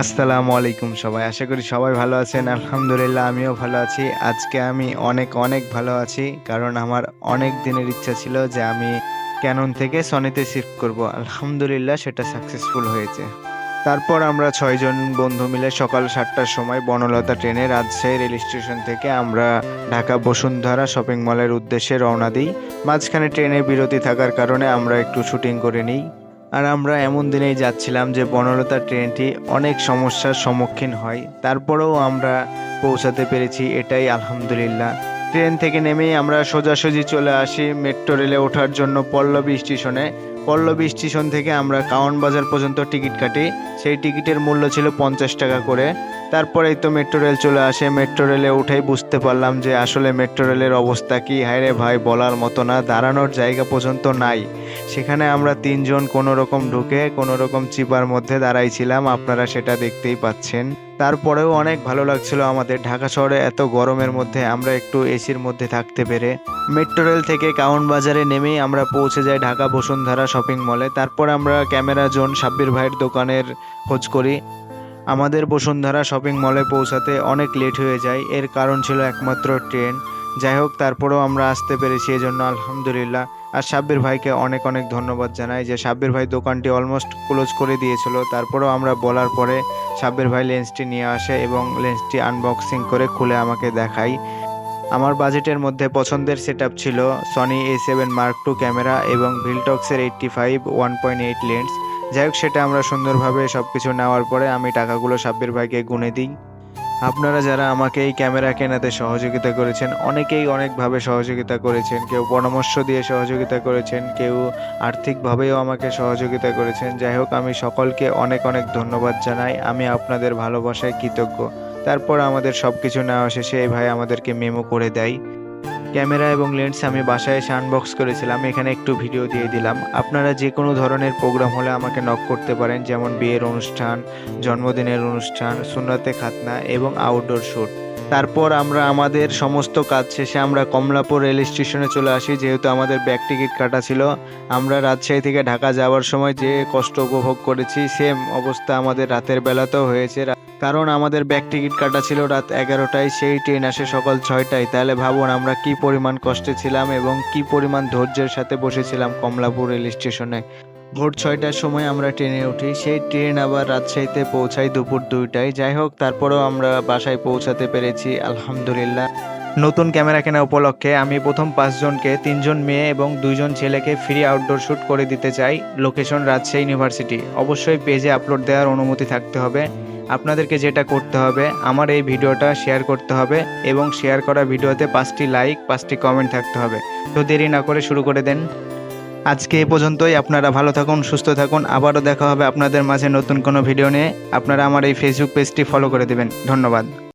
আসসালামু আলাইকুম সবাই, আশা করি সবাই ভালো আছেন। আলহামদুলিল্লাহ, আমিও ভালো আছি। আজকে আমি অনেক অনেক ভালো আছি, কারণ আমার অনেক দিনের ইচ্ছা ছিল যে আমি ক্যানন থেকে সনিতে শিফট করব। আলহামদুলিল্লাহ, সেটা সাকসেসফুল হয়েছে। তারপর আমরা ছয়জন বন্ধু মিলে সকাল সাতটার সময় বনলতা ট্রেনে রাজশাহী রেল স্টেশন থেকে আমরা ঢাকা বসুন্ধরা শপিং মলের উদ্দেশ্যে রওনা দিই। মাঝখানে ট্রেনে বিরতি থাকার কারণে আমরা একটু শুটিং করে নিই। আর আমরা এমন দিনেই যাচ্ছিলাম যে বনলতা ট্রেনটি অনেক সমস্যার সম্মুখীন হয়। তারপরেও আমরা পৌঁছাতে পেরেছি, এটাই আলহামদুলিল্লাহ। ট্রেন থেকে নেমেই আমরা সোজাসুজি চলে আসি মেট্রো রেলে ওঠার জন্য পল্লবী স্টেশনে। পল্লবী স্টেশন থেকে আমরা কাউন বাজার পর্যন্ত টিকিট কাটি। সেই টিকিটের মূল্য ছিল পঞ্চাশ টাকা করে। তারপরেই তো মেট্রো রেল চলে আসে। মেট্রো রেলে উঠেই বুঝতে পারলাম যে আসলে মেট্রো রেলের অবস্থা কি। হায়রে ভাই, বলার মতো না, দাঁড়ানোর জায়গা পর্যন্ত নাই। সেখানে আমরা তিনজন কোনো রকম ঢুকে কোনো রকম চিপার মধ্যে দাঁড়াইছিলাম। আপনারা সেটা দেখতেই পাচ্ছেন। তারপরেও অনেক ভালো লাগছিল আমাদের। ঢাকা শহরে এত গরমের মধ্যে আমরা একটু এসির মধ্যে থাকতে পেরে। মেট্রো রেল থেকে কাউন বাজারে নেমেই আমরা পৌঁছে যাই ঢাকা বসুন্ধরা শপিং মলে তারপর আমরা ক্যামেরা জোন সাব্বির ভাইয়ের দোকানের খোঁজ করি। আমাদের বসুন্ধরা শপিং মলে পৌঁছাতে অনেক লেট হয়ে যায়। এর কারণ ছিল একমাত্র ট্রেন যাই হোক, তারপরেও আমরা আসতে পেরেছি এজন্য আলহামদুলিল্লাহ। আর সাব্বির ভাইকে অনেক অনেক ধন্যবাদ জানাই যে সাব্বির ভাই দোকানটি অলমোস্ট ক্লোজ করে দিয়েছিল। তারপরেও আমরা বলার পরে সাব্বির ভাই লেন্সটি নিয়ে আসে এবং লেন্সটি আনবক্সিং করে খুলে আমাকে দেখাই। আমার বাজেটের মধ্যে পছন্দের সেট ছিল Sony A seven mark two camera এবং ভিলটক্সের eighty five one point eight lens যাই হোক, সেটা আমরা সুন্দরভাবে সব কিছু নেওয়ার পরে আমি টাকাগুলো সাব্বির ভাইকে গুনে দিই। আপনারা যারা আমাকে এই ক্যামেরা কেনাতে সহযোগিতা করেছেন, অনেকেই অনেকভাবে সহযোগিতা করেছেন। কেউ পরামর্শ দিয়ে সহযোগিতা করেছেন, কেউ আর্থিকভাবেও আমাকে সহযোগিতা করেছেন। যাই হোক, আমি সকলকে অনেক অনেক ধন্যবাদ জানাই। আমি আপনাদের ভালোবাসায় কৃতজ্ঞ। তারপর আমাদের সব কিছু নেওয়া শেষে এই ভাই আমাদেরকে মেমো করে দেয়। ক্যামেরা এবং লেন্স আমি বাসায় এসে আনবক্স করেছিলাম, এখানে একটু ভিডিও দিয়ে দিলাম। আপনারা যে কোনো ধরনের প্রোগ্রাম হলে আমাকে নক করতে পারেন, যেমন বিয়ের অনুষ্ঠান, জন্মদিনের অনুষ্ঠান, সুন্নতে খাতনা এবং আউটডোর শ্যুট তারপর আমরা আমাদের সমস্ত কাজ শেষে আমরা কমলাপুর রেল স্টেশনে চলে আসি, যেহেতু আমাদের ব্যাক টিকিট কাটা ছিল। আমরা রাজশাহী থেকে ঢাকা যাওয়ার সময় যে কষ্ট উপভোগ করেছি, সেম অবস্থা আমাদের রাতের বেলাতেও হয়েছে। কারণ আমাদের ব্যাক টিকিট কাটা ছিল রাত এগারোটায়, সেই ট্রেন আসে সকাল ছয়টায়। তাহলে ভাবুন আমরা কি পরিমাণ কষ্টে ছিলাম এবং কি পরিমাণ ধৈর্যের সাথে বসেছিলাম কমলাপুর রেল স্টেশনে। ভোর ছয়টার সময় আমরা ট্রেনে উঠি, সেই ট্রেন আবার রাজশাহীতে পৌঁছাই দুপুর দুইটায়। যাই হোক, তারপরেও আমরা বাসায় পৌঁছাতে পেরেছি, আলহামদুলিল্লাহ। নতুন ক্যামেরা কেনা উপলক্ষে আমি প্রথম পাঁচজনকে, তিনজন মেয়ে এবং দুইজন ছেলেকে ফ্রি আউটডোর শ্যুট করে দিতে চাই। Location Rajshahi university. অবশ্যই পেজে আপলোড দেওয়ার অনুমতি থাকতে হবে। আপনাদেরকে যেটা করতে হবে, আমার এই ভিডিওটা শেয়ার করতে হবে এবং শেয়ার করা ভিডিওতে পাঁচটি লাইক পাঁচটি কমেন্ট থাকতে হবে। তো দেরি না করে শুরু করে দেন। আজকে এ পর্যন্তই, আপনারা ভালো থাকুন, সুস্থ থাকুন, আবারও দেখা হবে আপনাদের মাঝে নতুন কোনো ভিডিও নিয়ে। আপনারা আমার এই ফেসবুক পেজটি ফলো করে দেবেন। ধন্যবাদ।